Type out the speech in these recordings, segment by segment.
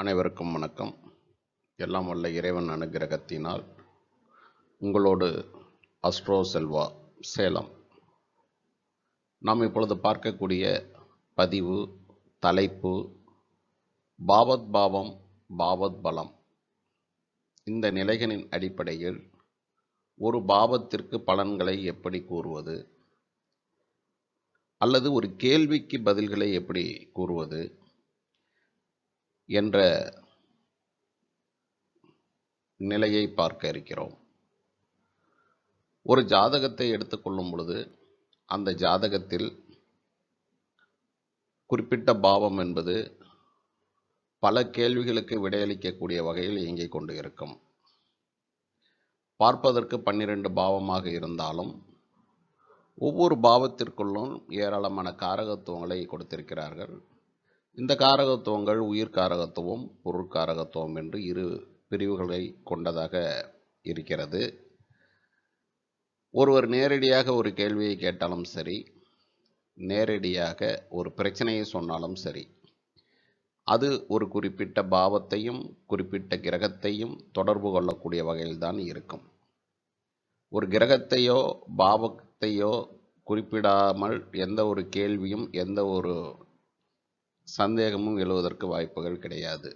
அனைவருக்கும் வணக்கம். எல்லாம் வல்ல இறைவன் அனுகிரகத்தினால் உங்களோடு அஸ்ட்ரோ செல்வா சேலம். நாம் இப்பொழுது பார்க்கக்கூடிய பதிவு தலைப்பு பாவத் பாவம் பாவத் பலம். இந்த நிலைகளின் அடிப்படையில் ஒரு பாவத்திற்கு பலன்களை எப்படி கூறுவது? அல்லது ஒரு கேள்விக்கு பதில்களை எப்படி கூறுவது? என்ற நிலையை பார்க்க இருக்கிறோம். ஒரு ஜாதகத்தை எடுத்துக்கொள்ளும் பொழுது அந்த ஜாதகத்தில் குறிப்பிட்ட பாவம் என்பது பல கேள்விகளுக்கு விடையளிக்கக்கூடிய வகையில் இயங்கிக் கொண்டு இருக்கும். பார்ப்பதற்கு பன்னிரண்டு பாவமாக இருந்தாலும் ஒவ்வொரு பாவத்திற்குள்ளும் ஏராளமான காரகத்துவங்களை கொடுத்திருக்கிறார்கள். இந்த காரகத்துவங்கள் உயிர் காரகத்துவம் பொருட்காரகத்துவம் என்று இரு பிரிவுகளை கொண்டதாக இருக்கிறது. ஒருவர் நேரடியாக ஒரு கேள்வியை கேட்டாலும் சரி நேரடியாக ஒரு பிரச்சனையை சொன்னாலும் சரி அது ஒரு குறிப்பிட்ட பாவத்தையும் குறிப்பிட்ட கிரகத்தையும் தொடர்பு கொள்ளக்கூடிய வகையில்தான் இருக்கும். ஒரு கிரகத்தையோ பாவத்தையோ குறிப்பிடாமல் எந்த ஒரு கேள்வியும் எந்த ஒரு சந்தேகமும் எழுவதற்கு வாய்ப்புகள் கிடையாது.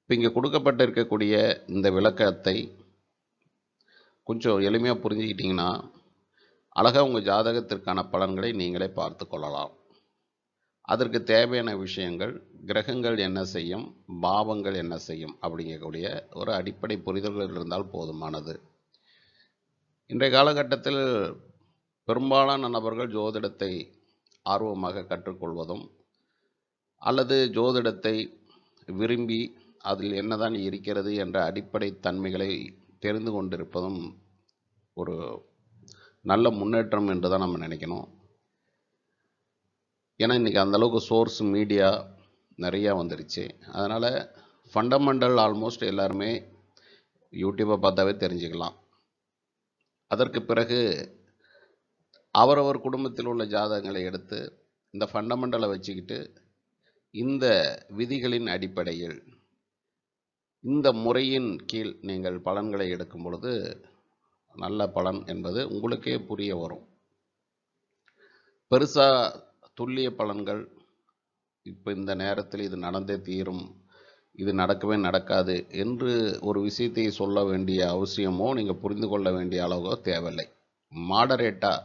இப்போ இங்கே கொடுக்கப்பட்டிருக்கக்கூடிய இந்த விளக்கத்தை கொஞ்சம் எளிமையாக புரிஞ்சுக்கிட்டிங்கன்னா அழகாக உங்கள் ஜாதகத்திற்கான பலன்களை நீங்களே பார்த்து கொள்ளலாம். அதற்கு தேவையான விஷயங்கள் கிரகங்கள் என்ன செய்யும் பாவங்கள் என்ன செய்யும் அப்படிங்கக்கூடிய ஒரு அடிப்படை புரிதல்கள் இருந்தால் போதுமானது. இன்றைய காலகட்டத்தில் பெரும்பாலான நபர்கள் ஜோதிடத்தை ஆர்வமாக கற்றுக்கொள்வதும் அல்லது ஜோதிடத்தை விரும்பி அதில் என்னதான் இருக்கிறது என்ற அடிப்படை தன்மைகளை தெரிந்து கொண்டிருப்பதும் ஒரு நல்ல முன்னேற்றம் என்று தான் நம்ம நினைக்கணும். ஏன்னா இன்றைக்கி அந்தளவுக்கு சோர்ஸ் மீடியா நிறையா வந்துருச்சு. அதனால் ஃபண்டமெண்டல் ஆல்மோஸ்ட் எல்லாருமே யூடியூப்பை பார்த்தாவே தெரிஞ்சுக்கலாம். அதற்கு பிறகு அவரவர் குடும்பத்தில் உள்ள ஜாதகங்களை எடுத்து இந்த ஃபண்டமெண்டலை வச்சுக்கிட்டு இந்த விதிகளின் அடிப்படையில் இந்த முறையின் கீழ் நீங்கள் பலன்களை எடுக்கும் பொழுது நல்ல பலன் என்பது உங்களுக்கே புரிய வரும். பெருசாக துல்லிய பலன்கள் இப்போ இந்த நேரத்தில் இது நடந்தே தீரும் இது நடக்கவே நடக்காது என்று ஒரு விஷயத்தை சொல்ல வேண்டிய அவசியமோ நீங்கள் புரிந்து கொள்ள வேண்டிய அளவோ தேவையில்லை. மாடரேட்டாக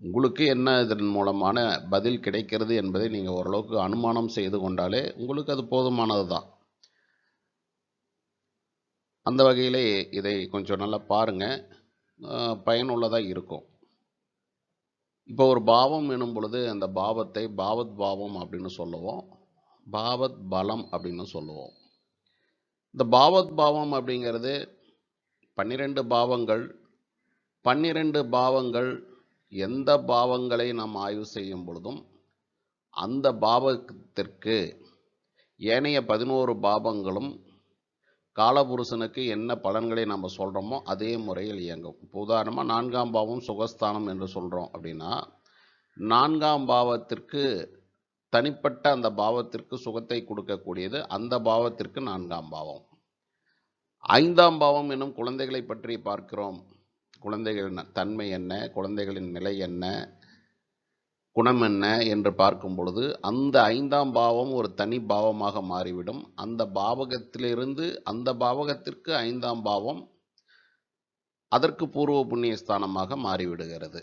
உங்களுக்கு என்ன இதன் மூலமான பதில் கிடைக்கிறது என்பதை நீங்கள் ஓரளவுக்கு அனுமானம் செய்து கொண்டாலே உங்களுக்கு அது போதுமானது தான் அந்த வகையிலே இதை கொஞ்சம் நல்லா பாருங்கள் பயனுள்ளதாக இருக்கும். இப்போ ஒரு பாவம் எனும் பொழுது அந்த பாவத்தை பாவத் பாவம் அப்படின்னு சொல்லுவோம். பாவத் பலம் அப்படின்னு சொல்லுவோம். இந்த பாவத் பாவம் அப்படிங்கிறது பன்னிரெண்டு பாவங்கள் பன்னிரெண்டு பாவங்கள் எந்த பாவங்களை நாம் ஆய்வு செய்யும் பொழுதும் அந்த பாவத்திற்கு ஏனைய பதினோரு பாவங்களும் காலபுருஷனுக்கு என்ன பலன்களை நம்ம சொல்கிறோமோ அதே முறையில் இயங்கும். இப்போ உதாரணமாக நான்காம் பாவம் சுகஸ்தானம் என்று சொல்கிறோம் அப்படின்னா நான்காம் பாவத்திற்கு தனிப்பட்ட அந்த பாவத்திற்கு சுகத்தை கொடுக்கக்கூடியது அந்த பாவத்திற்கு நான்காம் பாவம். ஐந்தாம் பாவம் என்னும் குழந்தைகளை பற்றி பார்க்கிறோம். குழந்தைகளின் தன்மை என்ன குழந்தைகளின் நிலை என்ன குணம் என்ன என்று பார்க்கும் பொழுது அந்த ஐந்தாம் பாவம் ஒரு தனி பாவமாக மாறிவிடும். அந்த பாவகத்திலிருந்து அந்த பாவகத்திற்கு ஐந்தாம் பாவம் அதற்கு பூர்வ புண்ணிய ஸ்தானமாக மாறிவிடுகிறது.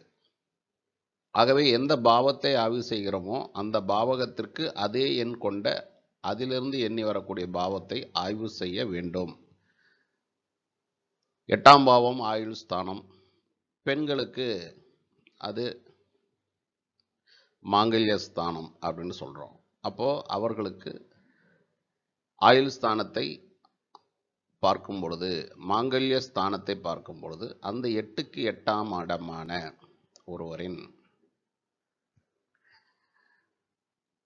ஆகவே எந்த பாவத்தை ஆய்வு செய்கிறோமோ அந்த பாவகத்திற்கு அதே எண் கொண்ட அதிலிருந்து எண்ணி வரக்கூடிய பாவத்தை ஆய்வு செய்ய வேண்டும். எட்டாம் பாவம் ஆயுள் ஸ்தானம். பெண்களுக்கு அது மாங்கல்ய ஸ்தானம் அப்படின்னு சொல்கிறோம் அப்போது அவர்களுக்கு ஆயுள் ஸ்தானத்தை பார்க்கும் பொழுது மாங்கல்ய ஸ்தானத்தை பார்க்கும் பொழுது அந்த எட்டுக்கு எட்டாம் இடமான ஒருவரின்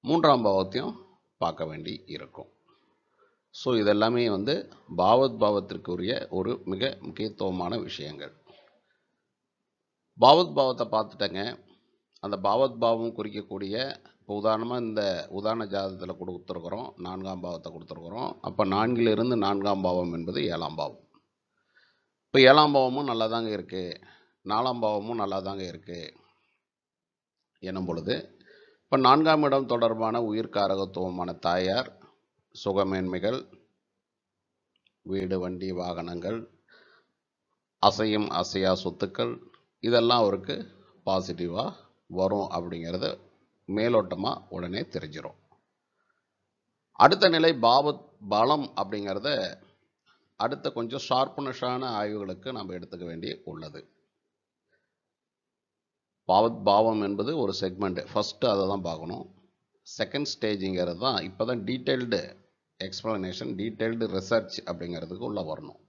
மூன்றாம் பாவத்தையும் பார்க்க வேண்டி இருக்கும். ஸோ இதெல்லாமே வந்து பாவத் பாவத்திற்குரிய ஒரு மிக முக்கியத்துவமான விஷயங்கள். பாவத் பாவத்தை பார்த்துட்டேங்க. அந்த பாவத் பாவம் குறிக்கக்கூடிய இப்போ உதாரணமாக இந்த உதாரண ஜாதகத்தில் கொடுத்துருக்குறோம். நான்காம் பாவத்தை கொடுத்துருக்குறோம். அப்போ நான்கிலிருந்து நான்காம் பாவம் என்பது ஏழாம் பாவம். இப்போ ஏழாம் பாவமும் நல்லா தாங்க இருக்குது நாலாம் பாவமும் நல்லா தாங்க இருக்குது எனும் பொழுது இப்போ நான்காம் இடம் தொடர்பான உயிர்காரகத்துவமான தாயார் சுகமேன்மைகள் வீடு வண்டி வாகனங்கள் அசையும் அசையா சொத்துக்கள் இதெல்லாம் அவருக்கு பாசிட்டிவாக வரும் அப்படிங்கிறத மேலோட்டமாக உடனே தெரிஞ்சிடும் அடுத்த நிலை பாவத் பலம் அப்படிங்கிறத அடுத்த கொஞ்சம் ஷார்ப்னஷான ஆய்வுகளுக்கு நம்ம எடுத்துக்க வேண்டிய உள்ளது. பாவத் பாவம் என்பது ஒரு செக்மெண்ட் ஃபஸ்ட்டு அதை தான் பார்க்கணும். செகண்ட் ஸ்டேஜுங்கிறது தான் இப்போ தான் டீட்டெயில்டு எக்ஸ்ப்ளனேஷன் டீட்டெயில்டு ரிசர்ச் அப்படிங்கிறதுக்கு உள்ளே வரணும்.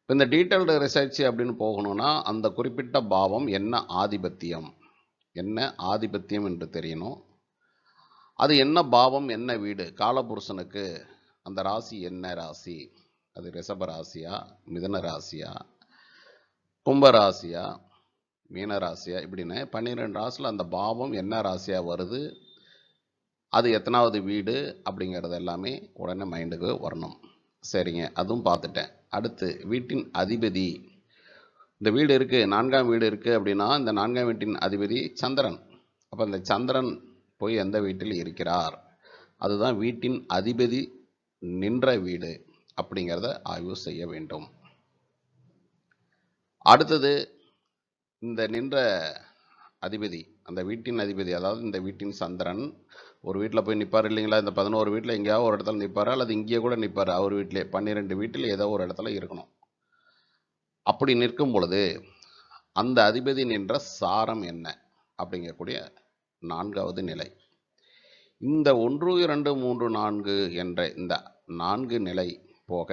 இப்போ இந்த டீட்டெயில்டு ரிசர்ச் அப்படின்னு போகணும்னா அந்த குறிப்பிட்ட பாவம் என்ன ஆதிபத்தியம்? என்ன ஆதிபத்தியம் என்று தெரியணும். அது என்ன பாவம் என்ன வீடு? காலபுருஷனுக்கு அந்த ராசி என்ன ராசி? அது ரிஷப ராசியா மிதன ராசியா கும்ப ராசியா மீன ராசியா இப்படின்னு பன்னிரெண்டு ராசியில் அந்த பாவம் என்ன ராசியாக வருது? அது எத்தனாவது வீடு அப்படிங்கிறது எல்லாமே உடனே மைண்டுக்கு வரணும். சரிங்க. அதுவும் பார்த்துட்டேன். அடுத்து வீட்டின் அதிபதி. இந்த வீடு இருக்குது நான்காம் வீடு இருக்குது அப்படின்னா இந்த நான்காம் வீட்டின் அதிபதி சந்திரன். அப்போ இந்த சந்திரன் போய் எந்த வீட்டில் இருக்கிறார்? அதுதான் வீட்டின் அதிபதி நின்ற வீடு அப்படிங்கிறத ஆய்வு செய்ய வேண்டும். அடுத்தது இந்த நின்ற அதிபதி அந்த வீட்டின் அதிபதி அதாவது இந்த வீட்டின் சந்திரன் ஒரு வீட்டில் போய் நிற்பார் இல்லைங்களா? இந்த பதினோரு வீட்டில் எங்கேயாவது ஒரு இடத்துல நிற்பார் அல்லது இங்கேயே கூட நிற்பார் அவர் வீட்டிலே பன்னிரெண்டு வீட்டில் ஏதோ ஒரு இடத்துல இருக்கணும். அப்படி நிற்கும் பொழுது அந்த அதிபதி நின்ற சாரம் என்ன? அப்படிங்கக்கூடிய நான்காவது நிலை. இந்த ஒன்று இரண்டு மூன்று நான்கு என்ற இந்த நான்கு நிலை போக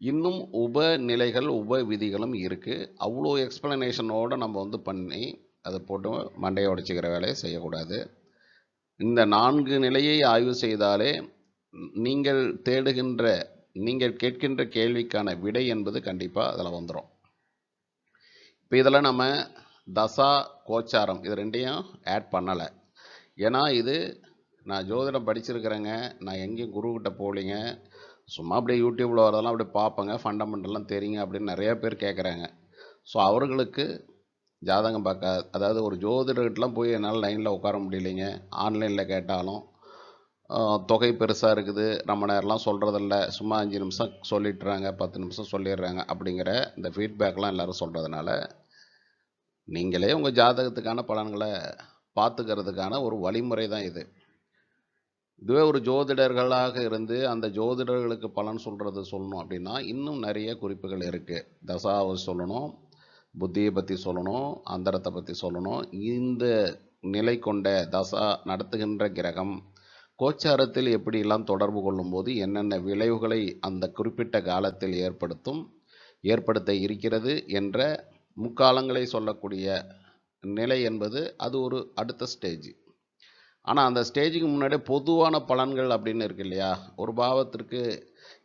இன்னும் உப நிலைகள் உப விதிகளும் இருக்குது அவ்வளோ எக்ஸ்பிளனேஷனோடு நம்ம வந்து பண்ணி அதை போட்டு மண்டையை உடைச்சிக்கிற வேலையை செய்யக்கூடாது. இந்த நான்கு நிலையை ஆய்வு செய்தாலே நீங்கள் தேடுகின்ற நீங்கள் கேட்கின்ற கேள்விக்கான விடை என்பது கண்டிப்பாக அதில் வந்துடும் இப்போ இதில் நம்ம தசா கோச்சாரம் இது ரெண்டையும் ஆட் பண்ணலை. ஏன்னா இது நான் ஜோதிடம் படிச்சிருக்கிறேங்க நான் எங்கேயும் குருக்கிட்ட போகலிங்க சும்மா அப்படியே யூடியூப்பில் வரதெல்லாம் அப்படியே பார்ப்பேங்க ஃபண்டமெண்டல்லாம் தெரியுங்க அப்படின்னு நிறையா பேர் கேட்குறாங்க ஸோ அவர்களுக்கு ஜாதகம் பார்க்க அதாவது ஒரு ஜோதிடர்கிட்டலாம் போய் என்னால் லைனில் உட்கார முடியலைங்க. ஆன்லைனில் கேட்டாலும் தொகை பெருசாக இருக்குது. ரொம்ப நேரம்லாம் சொல்கிறதில்ல சும்மா அஞ்சு நிமிஷம் சொல்லிடுறாங்க பத்து நிமிஷம் சொல்லிடுறாங்க அப்படிங்கிற இந்த ஃபீட்பேக்லாம் எல்லோரும் சொல்கிறதுனால நீங்களே உங்கள் ஜாதகத்துக்கான பலன்களை பார்த்துக்கிறதுக்கான ஒரு வழிமுறை தான் இது. இதுவே ஒரு ஜோதிடர்களாக இருந்து அந்த ஜோதிடர்களுக்கு பலன் சொல்கிறது சொல்லணும் அப்படின்னா இன்னும் நிறைய குறிப்புகள் இருக்குது தசாவை சொல்லணும் புத்தியை பற்றி சொல்லணும் அந்தரத்தை பற்றி சொல்லணும். இந்த நிலை கொண்ட தசா நடத்துகின்ற கிரகம் கோச்சாரத்தில் எப்படியெல்லாம் தொடர்பு கொள்ளும்போது என்னென்ன விளைவுகளை அந்த குறிப்பிட்ட காலத்தில் ஏற்படுத்தும் ஏற்படுத்த இருக்கிறது என்ற முக்காலங்களை சொல்லக்கூடிய நிலை என்பது அது ஒரு அடுத்த ஸ்டேஜ் ஆனால் அந்த ஸ்டேஜுக்கு முன்னாடியே பொதுவான பலன்கள் அப்படின்னு இருக்கு இல்லையா? ஒரு பாவத்திற்கு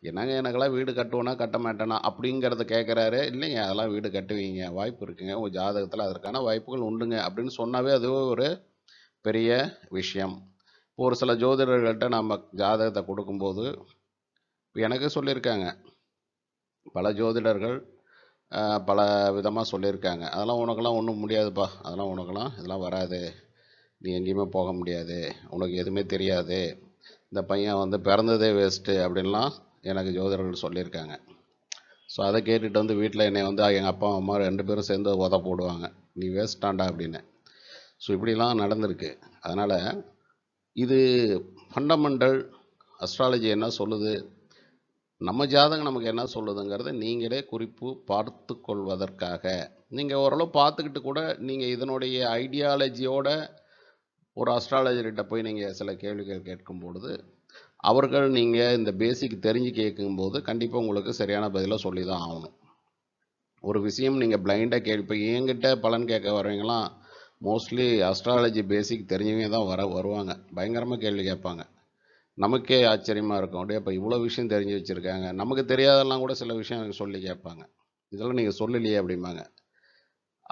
என்னங்க எனக்கெல்லாம் வீடு கட்டுவேனா கட்ட மாட்டேனா அப்படிங்கிறத கேட்குறாரு இல்லைங்க அதெல்லாம் வீடு கட்டுவீங்க. வாய்ப்பு இருக்குங்க. உங்கள் ஜாதகத்தில் அதற்கான வாய்ப்புகள் உண்டுங்க அப்படின்னு சொன்னாவே அதுவே ஒரு பெரிய விஷயம். இப்போ ஒரு சில ஜோதிடர்கள்ட்ட நம்ம ஜாதகத்தை கொடுக்கும்போது எனக்கு சொல்லியிருக்காங்க. பல ஜோதிடர்கள் பல விதமாக சொல்லியிருக்காங்க. அதெல்லாம் உனக்கெல்லாம் ஒன்றும் முடியாதுப்பா. அதெல்லாம் உனக்கெல்லாம் இதெல்லாம் வராது. நீ எங்கேயுமே போக முடியாது. உனக்கு எதுவுமே தெரியாது. இந்த பையன் வந்து பிறந்ததே வேஸ்ட்டு அப்படின்லாம் எனக்கு ஜோதிடர்கள் சொல்லியிருக்காங்க. ஸோ அதை கேட்டுட்டு வந்து வீட்டில் என்னை வந்து எங்கள் அப்பா அம்மா ரெண்டு பேரும் சேர்ந்து உத போடுவாங்க. நீ வேஸ்ட்டாண்டா அப்படின்னு. ஸோ இப்படிலாம் நடந்திருக்கு. அதனால் இது ஃபண்டமெண்டல் அஸ்ட்ராலஜி என்ன சொல்லுது? நம்ம ஜாதகம் நமக்கு என்ன சொல்லுதுங்கிறத நீங்களே குறிப்பு பார்த்து கொள்வதற்காக. நீங்கள் ஓரளவு பார்த்துக்கிட்டு கூட நீங்கள் இதனுடைய ஐடியாலஜியோட ஒரு அஸ்ட்ராலஜர்கிட்ட போய் நீங்கள் சில கேள்விகள் கேட்கும் பொழுது அவர்கள் நீங்கள் இந்த பேசிக் தெரிஞ்சு கேட்கும்போது கண்டிப்பாக உங்களுக்கு சரியான பதிலாக சொல்லி தான் ஆகணும். ஒரு விஷயம் நீங்கள் பிளைண்டாக கேள்வி இப்போ என்கிட்ட பலன் கேட்க வரவங்களாம் மோஸ்ட்லி அஸ்ட்ராலஜி பேசிக் தெரிஞ்சவங்க தான் வர வருவாங்க. பயங்கரமாக கேள்வி கேட்பாங்க. நமக்கே ஆச்சரியமாக இருக்கும். அப்படியே இப்போ இவ்வளோ விஷயம் தெரிஞ்சு வச்சுருக்காங்க. நமக்கு தெரியாதெல்லாம் கூட சில விஷயம் சொல்லி கேட்பாங்க. இதெல்லாம் நீங்கள் சொல்லலையே அப்படிம்பாங்க.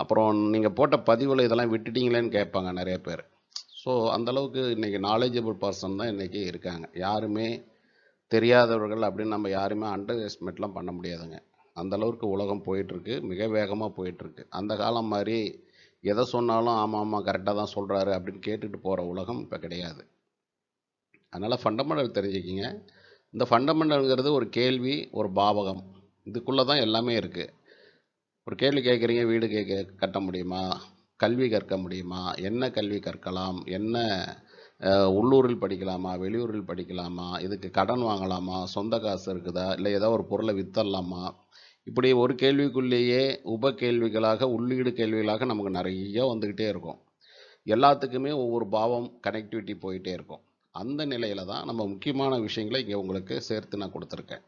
அப்புறம் நீங்கள் போட்ட பதிவில் இதெல்லாம் விட்டுட்டீங்களேன்னு கேட்பாங்க நிறைய பேர். ஸோ அந்தளவுக்கு இன்றைக்கி நாலேஜபிள் பர்சன் தான் இன்றைக்கி இருக்காங்க. யாருமே தெரியாதவர்கள் அப்படின்னு நம்ம யாருமே அண்டர் எஸ்டிமேட்லாம் பண்ண முடியாதுங்க. அந்த அளவுக்கு உலகம் போயிட்டுருக்கு. மிக வேகமாக போயிட்டுருக்கு. அந்த காலம் மாதிரி எதை சொன்னாலும் ஆமாம் ஆமாம் கரெக்டாக தான் சொல்கிறாரு அப்படின்னு கேட்டுட்டு போகிற உலகம் இப்போ கிடையாது. அதனால் ஃபண்டமெண்டல் தெரிஞ்சுக்கிங்க. இந்த ஃபண்டமெண்டல்ங்கிறது ஒரு கேள்வி ஒரு பாவகம். இதுக்குள்ளே தான் எல்லாமே இருக்குது ஒரு கேள்வி கேட்குறீங்க வீடு கேட்க கட்ட முடியுமா? கல்வி கற்க முடியுமா? என்ன கல்வி கற்கலாம்? என்ன உள்ளூரில் படிக்கலாமா? வெளியூரில் படிக்கலாமா? இதுக்கு கடன் வாங்கலாமா? சொந்த காசு இருக்குதா? இல்லை ஏதோ ஒரு பொருளை வித்தரலாமா இப்படி ஒரு கேள்விக்குள்ளேயே உப கேள்விகளாக உள்ளீடு கேள்விகளாக நமக்கு நிறைய வந்துக்கிட்டே இருக்கும். எல்லாத்துக்குமே ஒவ்வொரு பாவம் கனெக்டிவிட்டி போயிட்டே இருக்கும். அந்த நிலையில தான் நம்ம முக்கியமான விஷயங்களை இங்கே உங்களுக்கு சேர்த்து நான் கொடுத்துருக்கேன்.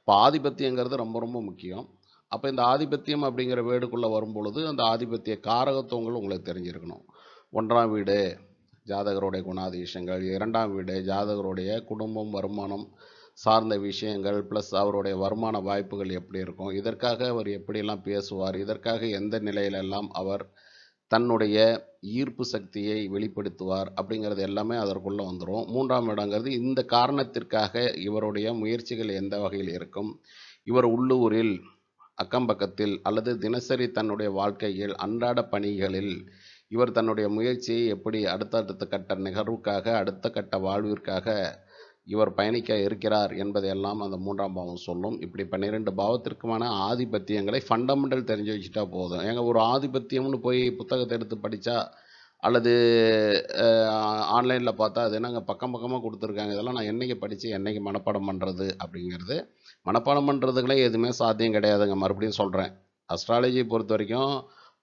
இப்போ ஆதிபத்தியங்கிறது ரொம்ப ரொம்ப முக்கியம். அப்போ இந்த ஆதிபத்தியம் அப்படிங்கிற வீடுக்குள்ளே வரும்பொழுது அந்த ஆதிபத்திய காரகத்துவங்கள் உங்களுக்கு தெரிஞ்சிருக்கணும். ஒன்றாம் வீடு ஜாதகருடைய குணாதிசயங்கள். இரண்டாம் வீடு ஜாதகருடைய குடும்பம் வருமானம் சார்ந்த விஷயங்கள் ப்ளஸ் அவருடைய வருமான வாய்ப்புகள் எப்படி இருக்கும்? இதற்காக அவர் எப்படியெல்லாம் பேசுவார்? இதற்காக எந்த நிலையிலெல்லாம் அவர் தன்னுடைய ஈர்ப்பு சக்தியை வெளிப்படுத்துவார்? அப்படிங்கிறது எல்லாமே அதற்குள்ளே வந்துடும் மூன்றாம் இடங்கிறது இந்த காரணத்திற்காக இவருடைய முயற்சிகள் எந்த வகையில் இருக்கும்? இவர் உள்ளூரில் அக்கம்பக்கத்தில் அல்லது தினசரி தன்னுடைய வாழ்க்கையில் அன்றாட பணிகளில் இவர் தன்னுடைய முயற்சியை எப்படி அடுத்தடுத்த கட்ட நிகழ்வுக்காக அடுத்த கட்ட வாழ்விற்காக இவர் பயணிக்க இருக்கிறார் என்பதையெல்லாம் அந்த மூன்றாம் பாவம் சொல்லும். இப்படி பன்னிரெண்டு பாவத்திற்குமான ஆதிபத்தியங்களை ஃபண்டமெண்டல் தெரிஞ்சு வச்சுட்டா போதும். எங்கள் ஒரு ஆதிபத்தியம்னு போய் புத்தகத்தை எடுத்து படித்தா அல்லது ஆன்லைனில் பார்த்தா அது என்னங்க பக்கம் பக்கமாக கொடுத்துருக்காங்க. இதெல்லாம் நான் என்னைக்கு படித்து என்றைக்கு மனப்பாடம் பண்ணுறது அப்படிங்கிறது மனப்பாடம் பண்ணுறதுக்குலாம் எதுவுமே சாத்தியம் கிடையாதுங்க. மறுபடியும் சொல்கிறேன் அஸ்ட்ராலஜி பொறுத்த வரைக்கும்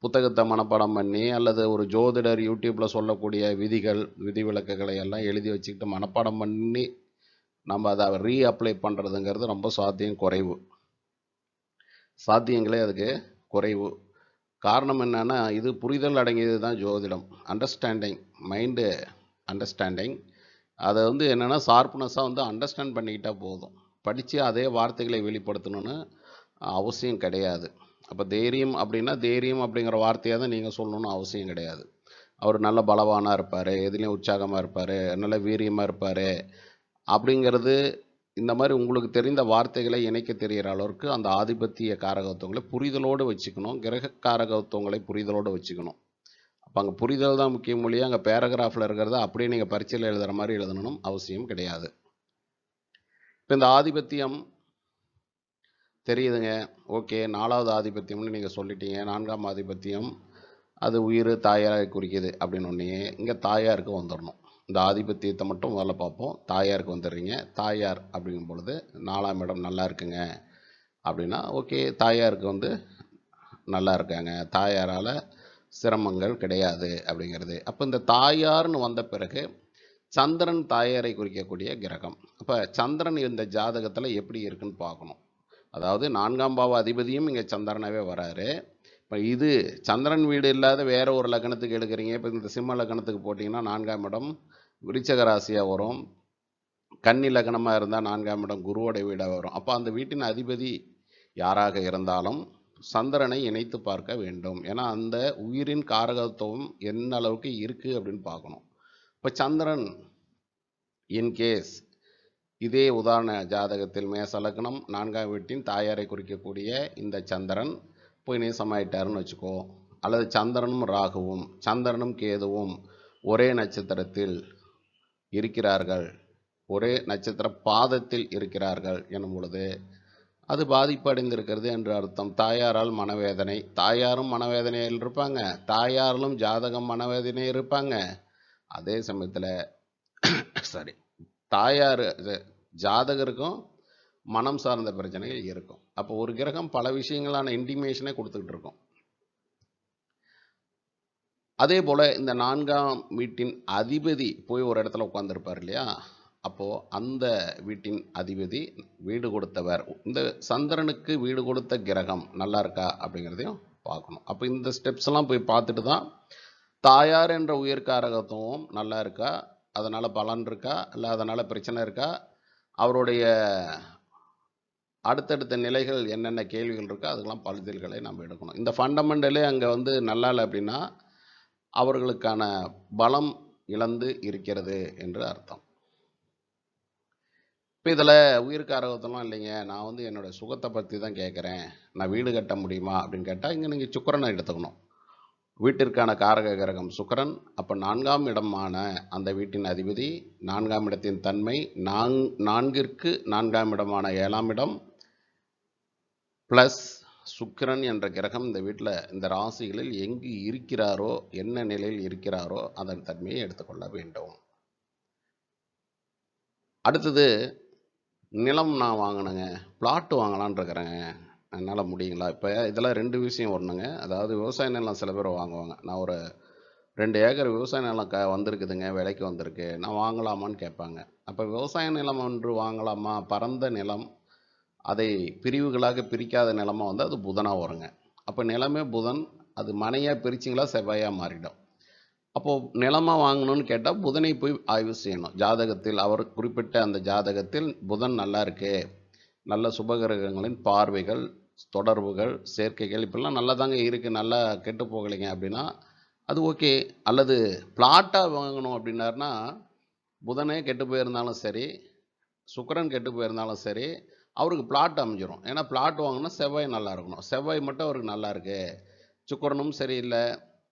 புத்தகத்தை மனப்பாடம் பண்ணி அல்லது ஒரு ஜோதிடர் யூடியூப்பில் சொல்லக்கூடிய விதிகள் விதிவிலக்குகளை எல்லாம் எழுதி வச்சுக்கிட்டு மனப்பாடம் பண்ணி நம்ம அதை ரீ அப்ளை பண்ணுறதுங்கிறது ரொம்ப சாத்தியம் குறைவு. சாத்தியங்களே அதுக்கு குறைவு. காரணம் என்னென்னா இது புரிதல் அடங்கியது தான் ஜோதிடம். அண்டர்ஸ்டாண்டிங் மைண்டு அண்டர்ஸ்டாண்டிங் அதை வந்து என்னென்னா ஷார்ப்னஸாக வந்து அண்டர்ஸ்டாண்ட் பண்ணிக்கிட்டால் போதும். படித்து அதே வார்த்தைகளை வெளிப்படுத்தணும்னு அவசியம் கிடையாது. அப்போ தைரியம் அப்படின்னா தைரியம் அப்படிங்கிற வார்த்தையை தான் நீங்கள் சொல்லணும்னு அவசியம் கிடையாது. அவர் நல்ல பலவானாக இருப்பார் எதுலேயும் உற்சாகமாக இருப்பார் நல்ல வீரியமாக இருப்பார் அப்படிங்கிறது இந்த மாதிரி உங்களுக்கு தெரிந்த வார்த்தைகளை இணைக்க தெரிகிற அளவுக்கு அந்த ஆதிபத்திய காரகத்துவங்களை புரிதலோடு வச்சுக்கணும். கிரக காரகத்துவங்களை புரிதலோடு வச்சுக்கணும். அப்போ அங்கே புரிதல் தான் முக்கியம் மொழியாக அங்கே பேராகிராஃபில் இருக்கிறத அப்படியே நீங்கள் பரீட்சையில் எழுதுகிற மாதிரி எழுதணும் அவசியம் கிடையாது. இப்போ இந்த ஆதிபத்தியம் தெரியுதுங்க. ஓகே நாலாவது ஆதிபத்தியம்னு நீங்கள் சொல்லிட்டீங்க. நான்காம் ஆதிபத்தியம் அது உயிர் தாயாரை குறிக்குது அப்படின்னு ஒன்றே இங்கே தாயாருக்கு வந்துடணும் இந்த ஆதிபத்தியத்தை மட்டும் முதல்ல பார்ப்போம். தாயாருக்கு வந்துடுறீங்க. தாயார் அப்படிங்கும் பொழுது நாலாம் இடம் நல்லா இருக்குங்க. அப்படின்னா ஓகே தாயாருக்கு வந்து நல்லா இருக்காங்க. தாயாரால் சிரமங்கள் கிடையாது அப்படிங்கிறது. அப்போ இந்த தாயார்னு வந்த பிறகு சந்திரன் தாயாரை குறிக்கக்கூடிய கிரகம். அப்போ சந்திரன் இந்த ஜாதகத்தில் எப்படி இருக்குன்னு பார்க்கணும். அதாவது நான்காம் பாவ அதிபதியும் இங்கே சந்திரனாகவே வராரு. இப்போ இது சந்திரன் வீடு இல்லாத வேற ஒரு லக்னத்துக்கு எடுக்கிறீங்க. இப்போ இந்த சிம்ம லக்னத்துக்கு போட்டிங்கன்னா நான்காம் இடம் விருச்சக ராசியாக வரும். கன்னி லக்னமாக இருந்தால் நான்காம் இடம் குருவோடைய வீடாக வரும். அப்போ அந்த வீட்டின் அதிபதி யாராக இருந்தாலும் சந்திரனை இணைத்து பார்க்க வேண்டும். ஏன்னா அந்த உயிரின் காரகத்துவம் என்ன அளவுக்கு இருக்குது அப்படின்னு பார்க்கணும். இப்போ சந்திரன் இன்கேஸ் இதே உதாரண ஜாதகத்தில் மேச லக்னம் நான்காம் வீட்டின் தாயாரை குறிக்கக்கூடிய இந்த சந்திரன் போய் நேசமாயிட்டாருன்னு வச்சுக்கோ. அல்லது சந்திரனும் ராகுவும் சந்திரனும் கேதுவும் ஒரே நட்சத்திரத்தில் இருக்கிறார்கள். ஒரே நட்சத்திர பாதத்தில் இருக்கிறார்கள் எனும் பொழுது அது பாதிப்பு அடைந்திருக்கிறது என்று அர்த்தம். தாயாரால் மனவேதனை தாயாரும் மனவேதனையில் இருப்பாங்க தாயாரிலும் ஜாதகம் மனவேதனை இருப்பாங்க. அதே சமயத்தில் சாரி தாயார் இது ஜாதகருக்கும் மனம் சார்ந்த பிரச்சனைகள் இருக்கும். அப்போ ஒரு கிரகம் பல விஷயங்களான இன்டிமேஷனை கொடுத்துக்கிட்டு இருக்கும். அதே போல் இந்த நான்காம் வீட்டின் அதிபதி போய் ஒரு இடத்துல உட்காந்துருப்பார் இல்லையா? அப்போது அந்த வீட்டின் அதிபதி வீடு கொடுத்தவர். இந்த சந்திரனுக்கு வீடு கொடுத்த கிரகம் நல்லா இருக்கா அப்படிங்கிறதையும் பார்க்கணும். அப்போ இந்த ஸ்டெப்ஸ்லாம் போய் பார்த்துட்டு தான் தாயார் என்ற உயர்காரகத்துவம் நல்லா இருக்கா? அதனால் பலன் இருக்கா? இல்லை அதனால் பிரச்சனை இருக்கா? அவருடைய அடுத்தடுத்த நிலைகள் என்னென்ன கேள்விகள் இருக்கோ அதுக்கெல்லாம் பதில்களை நம்ம எடுக்கணும். இந்த ஃபண்டமெண்டலே அங்கே வந்து நல்லா இல்லை அப்படின்னா அவர்களுக்கான பலம் இழந்து இருக்கிறது என்று அர்த்தம். இப்போ இதில் உயிர்காரகத்தெல்லாம் இல்லைங்க. நான் வந்து என்னோடய சுகத்தை பற்றி தான் கேட்குறேன் நான் வீடு கட்ட முடியுமா அப்படின்னு கேட்டால் இங்கே நீங்கள் சுக்கரனை எடுத்துக்கணும். வீட்டிற்கான காரக கிரகம் சுக்கரன். அப்போ நான்காம் இடமான அந்த வீட்டின் அதிபதி நான்காம் இடத்தின் தன்மை நான் நான்கிற்கு நான்காம் இடமான ஏழாம் இடம் ப்ளஸ் சுக்கிரன் என்ற கிரகம் இந்த வீட்டில் இந்த ராசிகளில் எங்கு இருக்கிறாரோ என்ன நிலையில் இருக்கிறாரோ அதன் தன்மையை எடுத்துக்கொள்ள வேண்டும். அடுத்தது நிலம் நான் வாங்கினேங்க. பிளாட்டு வாங்கலான்னு இருக்கிறேங்க. என்னால் முடியுங்களா? இப்போ இதெல்லாம் ரெண்டு விஷயம் ஒன்றுங்க அதாவது விவசாய நிலம் சில பேர் வாங்குவாங்க. நான் ஒரு ரெண்டு ஏக்கர் விவசாய நிலம் க வந்திருக்குதுங்க விலைக்கு வந்திருக்கு. நான் வாங்கலாமான்னு கேட்பாங்க. அப்போ விவசாய நிலம் ஒன்று வாங்கலாமா? பரந்த நிலம் அதை பிரிவுகளாக பிரிக்காத நிலமா வந்து அது புதனாக வருங்க. அப்போ நிலமே புதன் அது மனையாக பிரிச்சிங்களா செவ்வாயாக மாறிடும். அப்போது நிலமாக வாங்கணும்னு கேட்டால் புதனை போய் ஆய்வு செய்யணும். ஜாதகத்தில் அவர் குறிப்பிட்ட அந்த ஜாதகத்தில் புதன் நல்லா இருக்கு நல்ல சுபகிரகங்களின் பார்வைகள் தொடர்புகள் சேர்க்கைகள் இப்படிலாம் நல்லா தாங்க இருக்குது நல்லா கெட்டு போகலைங்க அப்படின்னா அது ஓகே. அல்லது பிளாட்டாக வாங்கணும் அப்படின்னாருனா புதனே கெட்டு போயிருந்தாலும் சரி சுக்கரன் கெட்டு போயிருந்தாலும் சரி அவருக்கு பிளாட் அமைஞ்சிரும். ஏன்னா பிளாட் வாங்கினா செவ்வாய் நல்லா இருக்கணும். செவ்வாய் மட்டும் அவருக்கு நல்லா இருக்கு. சுக்கரனும் சரியில்லை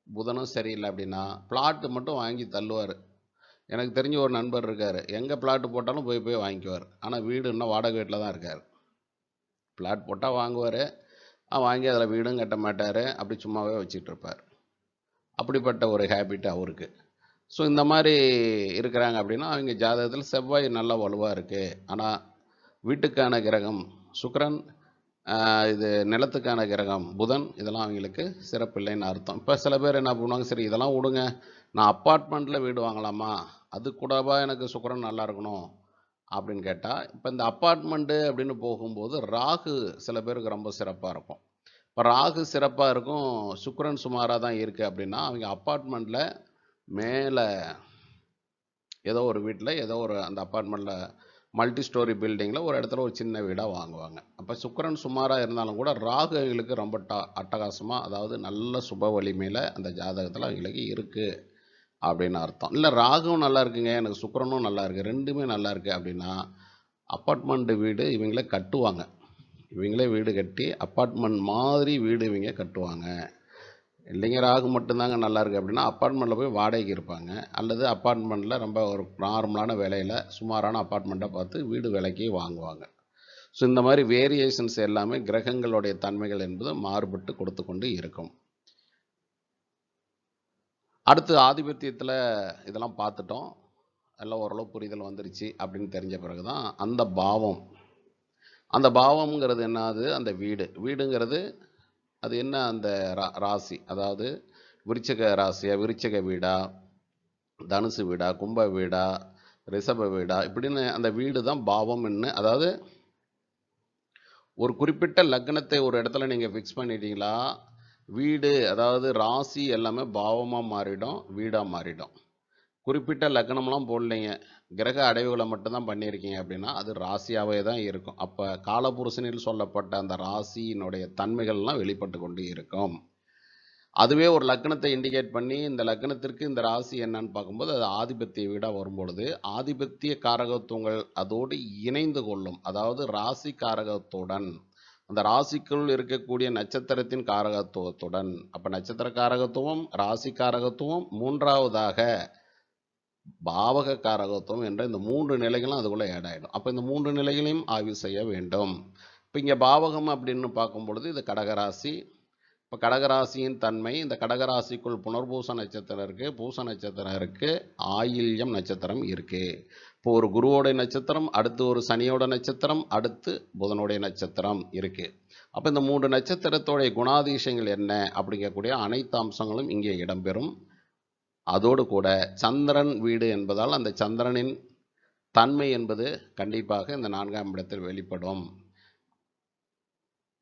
புதனும் சரியில்லை அப்படின்னா பிளாட்டு மட்டும் வாங்கி தள்ளுவார். எனக்கு தெரிஞ்ச ஒரு நண்பர் இருக்கார். எங்கே பிளாட்டு போட்டாலும் போய் போய் வாங்கிக்குவார். ஆனால் வீடு இன்னும் வாடகை வீட்டில் தான் இருக்கார். பிளாட் போட்டால் வாங்குவார். வாங்கி அதில் வீடும் கட்ட மாட்டார். அப்படி சும்மாவே வச்சுட்டு இருப்பார். அப்படிப்பட்ட ஒரு ஹேபிட் அவருக்கு. ஸோ இந்த மாதிரி இருக்கிறாங்க அப்படின்னா அவங்க ஜாதகத்தில் செவ்வாய் நல்ல வலுவாக இருக்குது ஆனால் வீட்டுக்கான கிரகம் சுக்கரன் இது நிலத்துக்கான கிரகம் புதன் இதெல்லாம் அவங்களுக்கு சிறப்பில்லைன்னு அர்த்தம். இப்போ சில பேர் என்ன பண்ணுவாங்க சரி இதெல்லாம் விடுங்க நான் அப்பார்ட்மெண்ட்டில் வீடு வாங்கலாமா? அது கூடவா எனக்கு சுக்கரன் நல்லா இருக்கணும் அப்படின்னு கேட்டால் இப்போ இந்த அப்பார்ட்மெண்ட்டு அப்படின்னு போகும்போது ராகு சில பேருக்கு ரொம்ப சிறப்பாக இருக்கும். இப்போ ராகு சிறப்பாக இருக்கும் சுக்கரன் சுமாராக தான் இருக்குது அப்படின்னா அவங்க அப்பார்ட்மெண்ட்டில் மேலே ஏதோ ஒரு வீட்டில் ஏதோ ஒரு அந்த அப்பார்ட்மெண்ட்டில் மல்டி ஸ்டோரி பில்டிங்கில் ஒரு இடத்துல ஒரு சின்ன வீடாக வாங்குவாங்க. அப்போ சுக்கரன் சுமாராக இருந்தாலும் கூட ராகு அவங்களுக்கு ரொம்ப டா அட்டகாசமாக அதாவது நல்ல சுப வலிமையில் அந்த ஜாதகத்தில் அவங்களுக்கு இருக்குது அப்படின்னு அர்த்தம். இல்லை ராகுவும் நல்லா இருக்குங்க எனக்கு சுக்கரனும் நல்லா இருக்குது ரெண்டுமே நல்லா இருக்குது அப்படின்னா அப்பார்ட்மெண்ட் வீடு இவங்களே கட்டுவாங்க. இவங்களே வீடு கட்டி அப்பார்ட்மெண்ட் மாதிரி வீடு இவங்க கட்டுவாங்க. இல்லைங்க ராகு மட்டும்தாங்க நல்லாயிருக்கு அப்படின்னா அப்பார்ட்மெண்ட்டில் போய் வாடகைக்கு இருப்பாங்க. அல்லது அப்பார்ட்மெண்ட்டில் ரொம்ப ஒரு நார்மலான விலையில் சுமாரான அப்பார்ட்மெண்ட்டை பார்த்து வீடு விலைக்கு வாங்குவாங்க. ஸோ இந்த மாதிரி வேரியேஷன்ஸ் எல்லாமே கிரகங்களுடைய தன்மைகள் என்பது மாறுபட்டு கொடுத்து கொண்டு இருக்கும். அடுத்து ஆதிபத்தியத்தில் இதெல்லாம் பார்த்துட்டோம். எல்லாம் ஓரளவு புரிதல் வந்துருச்சு அப்படின்னு தெரிஞ்ச பிறகு தான் அந்த பாவம். அந்த பாவம்ங்கிறது என்னது? அந்த வீடு. வீடுங்கிறது அது என்ன? அந்த ரா- ராசி. அதாவது விருச்சக ராசியா? விருச்சக வீடா? தனுசு வீடா? கும்ப வீடா? ரிஷப வீடா? இப்படின்னு அந்த வீடு தான் பாவம்னு அதாவது ஒரு குறிப்பிட்ட லக்னத்தை ஒரு இடத்துல நீங்கள் ஃபிக்ஸ் பண்ணிட்டீங்களா? வீடு அதாவது ராசி எல்லாமே பாவமாக மாறிடும் வீடாக மாறிடும். குறிப்பிட்ட லக்னம்லாம் போடலைங்க. கிரக அடைவுகளை மட்டும்தான் பண்ணியிருக்கீங்க அப்படின்னா அது ராசியாகவே தான் இருக்கும். அப்போ காலபுருஷனில் சொல்லப்பட்ட அந்த ராசியினுடைய தன்மைகள்லாம் வெளிப்பட்டு கொண்டு இருக்கும். அதுவே ஒரு லக்னத்தை இண்டிகேட் பண்ணி இந்த லக்னத்திற்கு இந்த ராசி என்னன்னு பார்க்கும்போது அது ஆதிபத்திய வீடாக வரும்பொழுது ஆதிபத்திய காரகத்துவங்கள் அதோடு இணைந்து கொள்ளும். அதாவது ராசி காரகத்துடன் அந்த ராசிக்குள் இருக்கக்கூடிய நட்சத்திரத்தின் காரகத்துவத்துடன். அப்போ நட்சத்திர காரகத்துவம் ராசி காரகத்துவம் மூன்றாவதாக பாவக காரகத்துவம் என்ற இந்த மூன்று நிலைகளும் அதுக்குள்ளே ஆட் ஆகிடும் அப்போ இந்த மூன்று நிலைகளையும் ஆய்வு செய்ய வேண்டும். இப்போ இங்கே பாவகம் அப்படின்னு பார்க்கும் பொழுது இது கடகராசி. இப்போ கடகராசியின் தன்மை இந்த கடகராசிக்குள் புனர்பூச நட்சத்திரம் இருக்குது பூச நட்சத்திரம் இருக்குது ஆயில்யம் நட்சத்திரம் இருக்குது இப்போ ஒரு குருவோடைய நட்சத்திரம் அடுத்து ஒரு சனியோட நட்சத்திரம் அடுத்து புதனுடைய நட்சத்திரம் இருக்குது அப்போ இந்த மூன்று நட்சத்திரத்தோடைய குணாதிசயங்கள் என்ன? அப்படிங்கக்கூடிய அனைத்து அம்சங்களும் இங்கே இடம்பெறும். அதோடு கூட சந்திரன் வீடு என்பதால் அந்த சந்திரனின் தன்மை என்பது கண்டிப்பாக இந்த நான்காம் இடத்தில் வெளிப்படும்.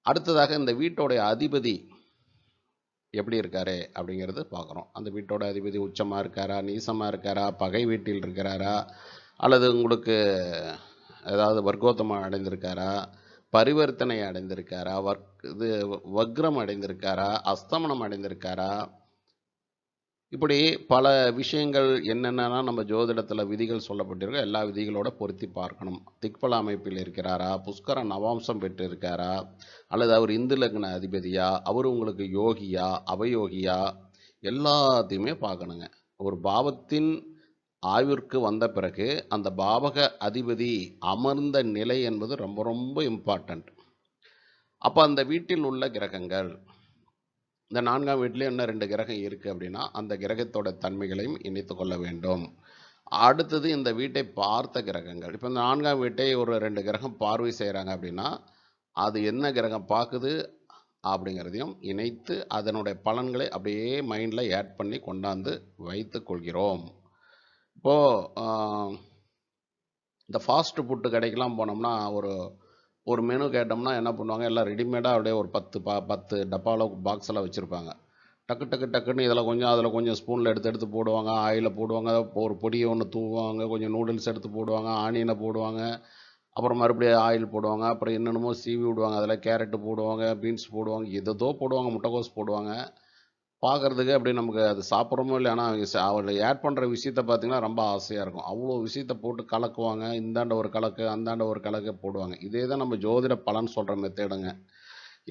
அடுத்ததாக இந்த வீட்டோடைய அதிபதி எப்படி இருக்காரு அப்படிங்கிறது பார்க்குறோம். அந்த வீட்டோட அதிபதி உச்சமாக இருக்காரா நீசமாக இருக்காரா பகை வீட்டில் இருக்கிறாரா அல்லது உங்களுக்கு ஏதாவது வர்க்கோத்தமாக அடைந்திருக்காரா பரிவர்த்தனை அடைந்திருக்காரா வர்க் இது வக்ரம் அடைந்திருக்காரா அஸ்தமனம் அடைந்திருக்காரா இப்படி பல விஷயங்கள் என்னென்னா நம்ம ஜோதிடத்தில் விதிகள் சொல்லப்பட்டிருக்கோ எல்லா விதிகளோட பொருத்தி பார்க்கணும். திக்பல அமைப்பில் இருக்கிறாரா? புஷ்கர நவாம்சம் பெற்று இருக்காரா அல்லது அவர் இந்து லக்ன அதிபதியா? அவர் உங்களுக்கு யோகியா? அவயோகியா? எல்லாத்தையுமே பார்க்கணுங்க. ஒரு பாவத்தின் ஆய்விற்கு வந்த பிறகு அந்த பாவக அதிபதி அமர்ந்த நிலை என்பது ரொம்ப ரொம்ப இம்பார்ட்டண்ட் அப்போ அந்த வீட்டில் உள்ள கிரகங்கள் இந்த நான்காம் வீட்டிலே இன்னும் ரெண்டு கிரகம் இருக்குது அப்படின்னா அந்த கிரகத்தோட தன்மைகளையும் இணைத்து கொள்ள வேண்டும். அடுத்தது இந்த வீட்டை பார்த்த கிரகங்கள். இப்போ இந்த நான்காம் வீட்டை ஒரு ரெண்டு கிரகம் பார்வை செய்கிறாங்க அப்படின்னா அது என்ன கிரகம் பார்க்குது அப்படிங்கிறதையும் இணைத்து அதனுடைய பலன்களை அப்படியே மைண்டில் ஆட் பண்ணி கொண்டாந்து வைத்து கொள்கிறோம். இப்போது இந்த ஃபாஸ்ட் ஃபுட்டு கடைக்கெல்லாம் போனோம்னா ஒரு ஒரு மெனு கேட்டோம்னா என்ன பண்ணுவாங்க? எல்லாம் ரெடிமேடாக அப்படியே ஒரு பத்து பா பத்து டப்பாவில் பாக்ஸில் வச்சுருப்பாங்க. டக்கு டக்கு டக்குன்னு இதில் கொஞ்சம் அதில் கொஞ்சம் ஸ்பூனில் எடுத்து எடுத்து போடுவாங்க. ஆயிலில் போடுவாங்க. ஒரு பொடியை ஒன்று தூவுவாங்க. கொஞ்சம் நூடுல்ஸ் எடுத்து போடுவாங்க. ஆனியனை போடுவாங்க. அப்புறம் மறுபடியும் ஆயில் போடுவாங்க. அப்புறம் என்னென்னமோ சீவி விடுவாங்க. அதில் கேரட்டு போடுவாங்க. பீன்ஸ் போடுவாங்க. எதோ போடுவாங்க. முட்டைக்கோஸ் போடுவாங்க. பார்க்குறதுக்கு அப்படி நமக்கு அது சாப்பிட்றோமோ இல்லை ஆனால் அவங்க அவளை ஆட் பண்ணுற விஷயத்த பார்த்தீங்கன்னா ரொம்ப ஆசையாக இருக்கும். அவ்வளோ விஷயத்த போட்டு கலக்குவாங்க. இந்தாண்ட ஒரு கலக்கு அந்தாண்ட ஒரு கலக்கு போடுவாங்க. இதே தான் நம்ம ஜோதிட பலன் சொல்கிற மெத்தேடுங்க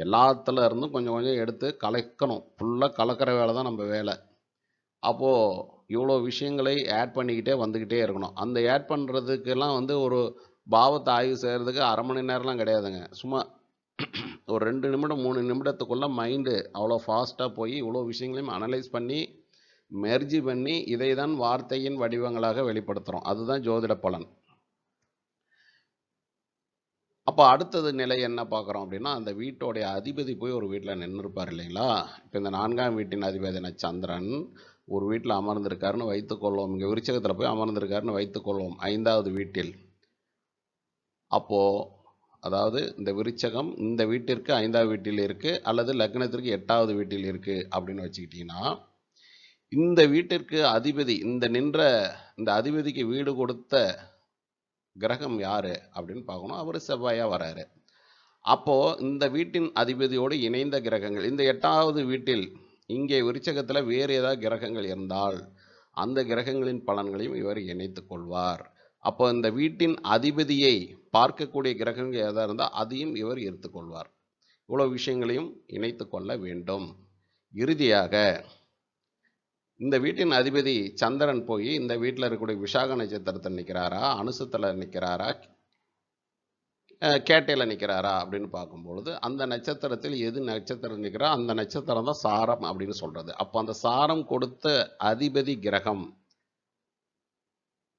எல்லாத்துல இருந்தும் கொஞ்சம் கொஞ்சம் எடுத்து கலக்கணும். ஃபுல்லாக கலக்கிற வேலை தான் நம்ம வேலை. அப்போது இவ்வளோ விஷயங்களை ஆட் பண்ணிக்கிட்டே வந்துக்கிட்டே இருக்கணும். அந்த ஆட் பண்ணுறதுக்கெல்லாம் வந்து ஒரு பாவத்தை ஆய்வு செய்கிறதுக்கு அரை மணி நேரம்லாம் கிடையாதுங்க. சும்மா ஒரு ரெண்டு நிமிடம் மூணு நிமிடத்துக்குள்ள மைண்டு அவ்வளோ ஃபாஸ்ட்டாக போய் இவ்வளோ விஷயங்களையும் அனலைஸ் பண்ணி மெர்ஜி பண்ணி இதை தான் வார்த்தையின் வடிவங்களாக வெளிப்படுத்துகிறோம் அதுதான் ஜோதிட பலன். அப்போ அடுத்தது நிலை என்ன பார்க்குறோம் அப்படின்னா அந்த வீட்டோடைய அதிபதி போய் ஒரு வீட்டில் நின்றுருப்பார் இல்லைங்களா? இப்போ இந்த நான்காம் வீட்டின் அதிபதின சந்திரன். ஒரு வீட்டில் அமர்ந்திருக்காருன்னு வைத்துக்கொள்வோம் இங்கே விருச்சகத்தில் போய் அமர்ந்திருக்காருன்னு வைத்துக்கொள்வோம் ஐந்தாவது வீட்டில். அப்போது அதாவது இந்த விருச்சகம் இந்த வீட்டிற்கு ஐந்தாவது வீட்டில் இருக்குது அல்லது லக்னத்திற்கு எட்டாவது வீட்டில் இருக்குது அப்படின்னு வச்சுக்கிட்டிங்கன்னா இந்த வீட்டிற்கு அதிபதி இந்த நின்ற இந்த அதிபதிக்கு வீடு கொடுத்த கிரகம் யார் அப்படின்னு பார்க்கணும். அவர் செவ்வாயாக வராரு. அப்போது இந்த வீட்டின் அதிபதியோடு இணைந்த கிரகங்கள் இந்த எட்டாவது வீட்டில் இங்கே விருச்சகத்தில் வேறு ஏதாவது கிரகங்கள் இருந்தால் அந்த கிரகங்களின் பலன்களையும் இவர் இணைத்து கொள்வார். அப்போ இந்த வீட்டின் அதிபதியை பார்க்கக்கூடிய கிரகங்கள் எதாக இருந்தால் அதையும் இவர் எடுத்துக்கொள்வார். இவ்வளோ விஷயங்களையும் இணைத்து கொள்ள வேண்டும். இறுதியாக இந்த வீட்டின் அதிபதி சந்திரன் போய் இந்த வீட்டில் இருக்கக்கூடிய விசாக நட்சத்திரத்தில் நிற்கிறாரா அனுசத்தில் நிற்கிறாரா கேட்டையில் நிற்கிறாரா அப்படின்னு பார்க்கும்பொழுது அந்த நட்சத்திரத்தில் எது நட்சத்திரம் நிற்கிறா அந்த நட்சத்திரம் தான் சாரம் அப்படின்னு சொல்கிறது அப்போ அந்த சாரம் கொடுத்த அதிபதி கிரகம்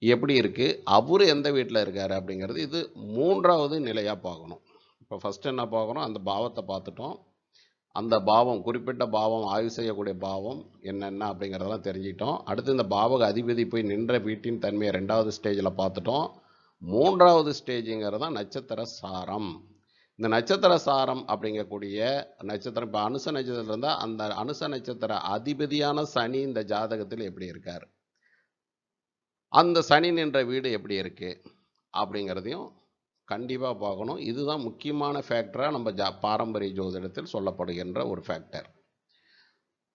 எப்படி இருக்குது அவர் எந்த வீட்டில் இருக்கார் அப்படிங்கிறது இது மூன்றாவது நிலையாக பார்க்கணும். இப்போ ஃபஸ்ட் என்ன பார்க்குறோம் அந்த பாவத்தை பார்த்துட்டோம். அந்த பாவம் குறிப்பிட்ட பாவம் ஆய்வு செய்யக்கூடிய பாவம் என்னென்ன அப்படிங்கிறதெல்லாம் தெரிஞ்சுக்கிட்டோம். அடுத்து இந்த பாவக அதிபதி போய் நின்ற வீட்டின் தன்மையை ரெண்டாவது ஸ்டேஜில் பார்த்துட்டோம். மூன்றாவது ஸ்டேஜுங்கிறது தான் நட்சத்திர சாரம். இந்த நட்சத்திர சாரம் அப்படிங்கக்கூடிய நட்சத்திரம் இப்போ அனுச நட்சத்திரம் இருந்தால் அந்த அனுச நட்சத்திர அதிபதியான சனி இந்த ஜாதகத்தில் எப்படி இருக்கார்? அந்த சனி நின்ற வீடு எப்படி இருக்குது அப்படிங்கிறதையும் கண்டிப்பாக பார்க்கணும். இதுதான் முக்கியமான ஃபேக்டராக நம்ம ஜா பாரம்பரிய ஜோதிடத்தில் சொல்லப்படுகின்ற ஒரு ஃபேக்டர்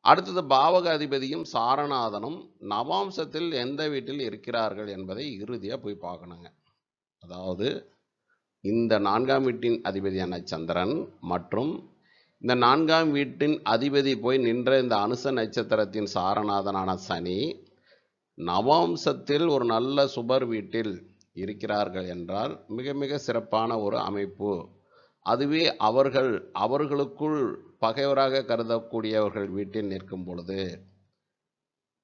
அடுத்தது பாவக அதிபதியும் சாரநாதனும் நவாம்சத்தில் எந்த வீட்டில் இருக்கிறார்கள் என்பதை இறுதியாக போய் பார்க்கணுங்க. அதாவது இந்த நான்காம் வீட்டின் அதிபதியான சந்திரன் மற்றும் இந்த நான்காம் வீட்டின் அதிபதி போய் நின்ற இந்த அனுச நட்சத்திரத்தின் சாரநாதனான சனி நவாம்சத்தில் ஒரு நல்ல சுபர் வீட்டில் இருக்கிறார்கள் என்றால் மிக மிக சிறப்பான ஒரு அமைப்பு. அதுவே அவர்கள் அவர்களுக்குள் பகைவராக கருதக்கூடியவர்கள் வீட்டில் நிற்கும் பொழுது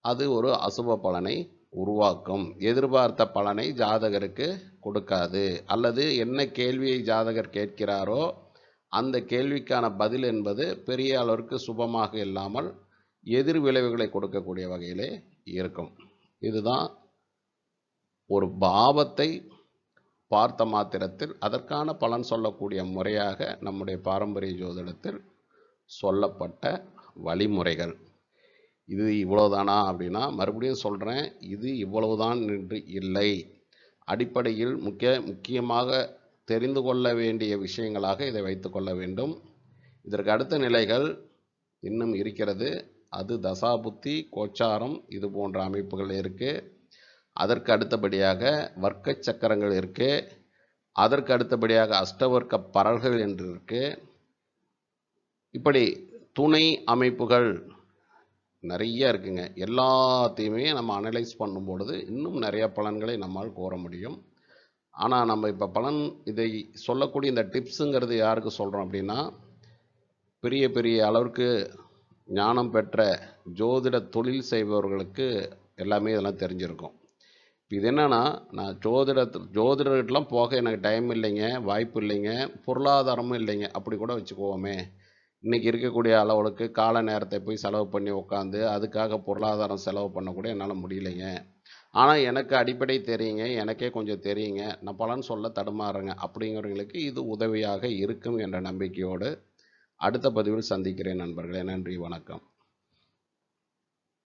அது ஒரு அசுப பலனை உருவாக்கும். எதிர்பார்த்த பலனை ஜாதகருக்கு கொடுக்காது. அல்லது என்ன கேள்வியை ஜாதகர் கேட்கிறாரோ அந்த கேள்விக்கான பதில் என்பது பெரிய அளவிற்கு சுபமாக இல்லாமல் எதிர் விளைவுகளை கொடுக்கக்கூடிய வகையிலே இருக்கும். இதுதான் ஒரு பாவத்தை பார்த்த மாத்திரத்தில் அதற்கான பலன் சொல்லக்கூடிய முறையாக நம்முடைய பாரம்பரிய ஜோதிடத்தில் சொல்லப்பட்ட வழிமுறைகள். இது இவ்வளவுதானா அப்படின்னா மறுபடியும் சொல்கிறேன் இது இவ்வளவுதான் என்று இல்லை. அடிப்படையில் முக்கிய முக்கியமாக தெரிந்து கொள்ள வேண்டிய விஷயங்களாக இதை வைத்துக்கொள்ள வேண்டும். இதற்கு அடுத்த நிலைகள் இன்னும் இருக்கிறது. அது தசாபுத்தி கோச்சாரம் இது போன்ற அமைப்புகள் இருக்குது அதற்கு அடுத்தபடியாக வர்க்க சக்கரங்கள் இருக்குது அதற்கு அடுத்தபடியாக அஷ்டவர்க்க பரல்கள் என்று இருக்குது இப்படி துணை அமைப்புகள் நிறைய இருக்குங்க. எல்லாத்தையுமே நம்ம அனலைஸ் பண்ணும் பொழுது இன்னும் நிறைய பலன்களை நம்மால் கூற முடியும். ஆனால் நம்ம இப்போ பலன் இதை சொல்லக்கூடிய இந்த டிப்ஸுங்கிறது யாருக்கு சொல்கிறோம் அப்படின்னா பெரிய பெரிய அளவிற்கு ஞானம் பெற்ற ஜோதிட தொழில் செய்பவர்களுக்கு எல்லாமே இதெல்லாம் தெரிஞ்சிருக்கும். இப்போ இது என்னென்னா நான் ஜோதிட ஜோதிடர்கிட்டலாம் போக எனக்கு டைம் இல்லைங்க வாய்ப்பு இல்லைங்க பொருளாதாரமும் இல்லைங்க. அப்படி கூட வச்சுக்குவோமே. இன்றைக்கி இருக்கக்கூடிய அளவுக்கு கால நேரத்தை போய் செலவு பண்ணி உட்காந்து அதுக்காக பொருளாதாரம் செலவு பண்ணக்கூட என்னால் முடியலைங்க. ஆனால் எனக்கு அடிப்படை தெரியுங்க எனக்கே கொஞ்சம் தெரியுங்க. நான் பலன் சொல்ல தடுமாறுறேங்க. அப்படிங்கிறவங்களுக்கு இது உதவியாக இருக்கும் என்ற நம்பிக்கையோடு அடுத்த பதிவில் சந்திக்கிறேன் நண்பர்களே. நன்றி வணக்கம்.